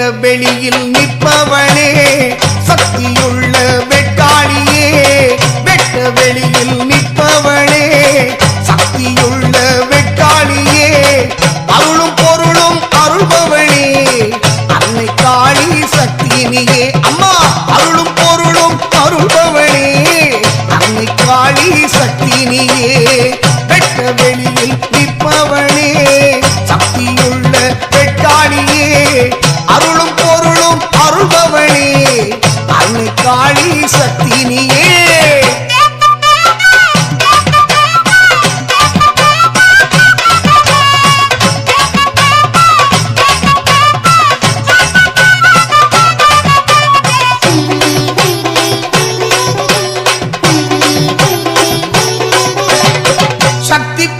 கேட்ட வெளியில் நிற்பவனே சக்தியுள்ள வெட்டாளியே வெட்ட வெளியில் நிற்பவனே சக்தியுள்ள வெட்டாளியே அருளும் பொருளும் அருள்பவனே அன்னை காளி சக்தியினியே. அம்மா அருளும் பொருளும் அருள்பவனே அன்னை காளி சக்தியினியே வெட்ட வெளியில் நிற்பவனே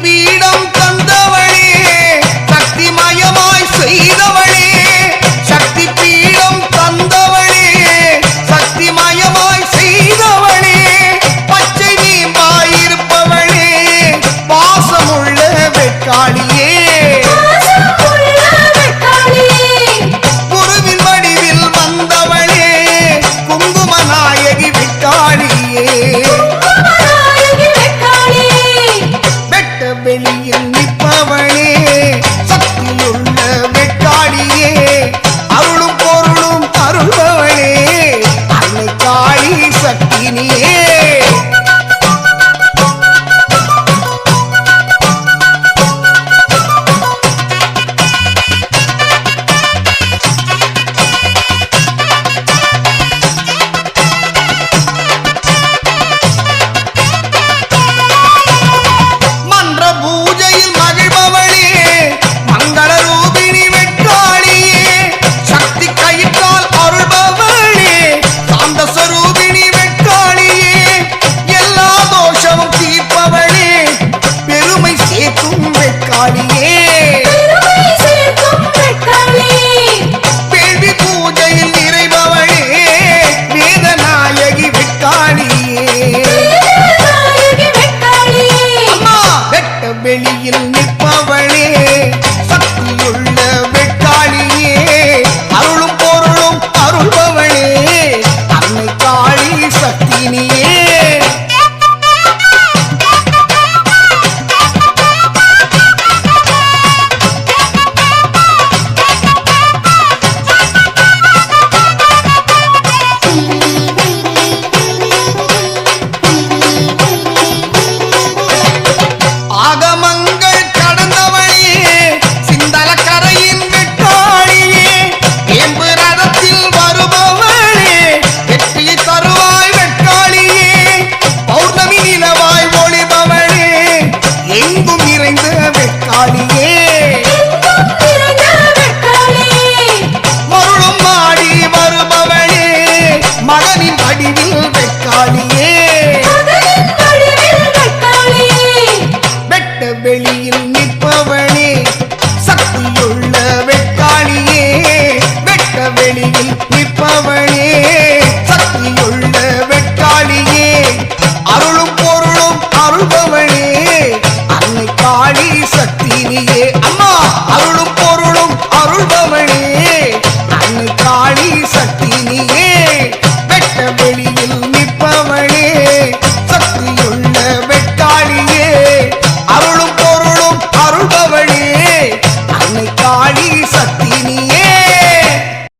பீடம் தந்தவளே சக்தி மயமாய் செய்தவளே சக்தி பீடம் தந்தவளே சக்தி மயமாய் செய்தவளே பச்சை நீம்பாய் இருப்பவளே பாசமுள்ள வெட்காளியே குருவின் நீ வெளியில்